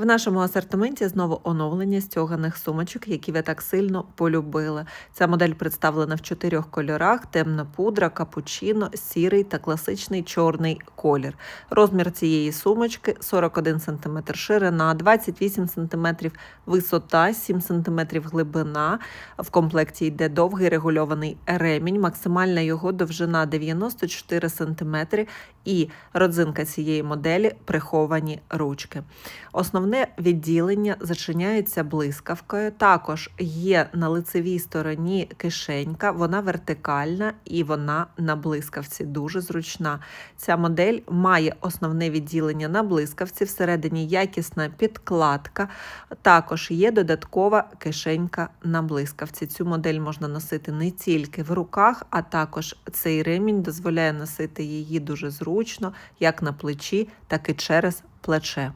В нашому асортименті знову оновлення стяганих сумочок, які ви так сильно полюбили. Ця модель представлена в чотирьох кольорах: темна пудра, капучино, сірий та класичний чорний колір. Розмір цієї сумочки 41 см ширина, 28 см висота, 7 см глибина. В комплекті йде довгий регульований ремінь, максимальна його довжина 94 см і родзинка цієї моделі приховані ручки. Основне відділення зачиняється блискавкою. Також є на лицевій стороні кишенька, вона вертикальна і вона на блискавці дуже зручна. Ця модель має основне відділення на блискавці, всередині якісна підкладка. Також є додаткова кишенька на блискавці. Цю модель можна носити не тільки в руках, а також цей ремінь дозволяє носити її дуже зручно, як на плечі, так і через плече.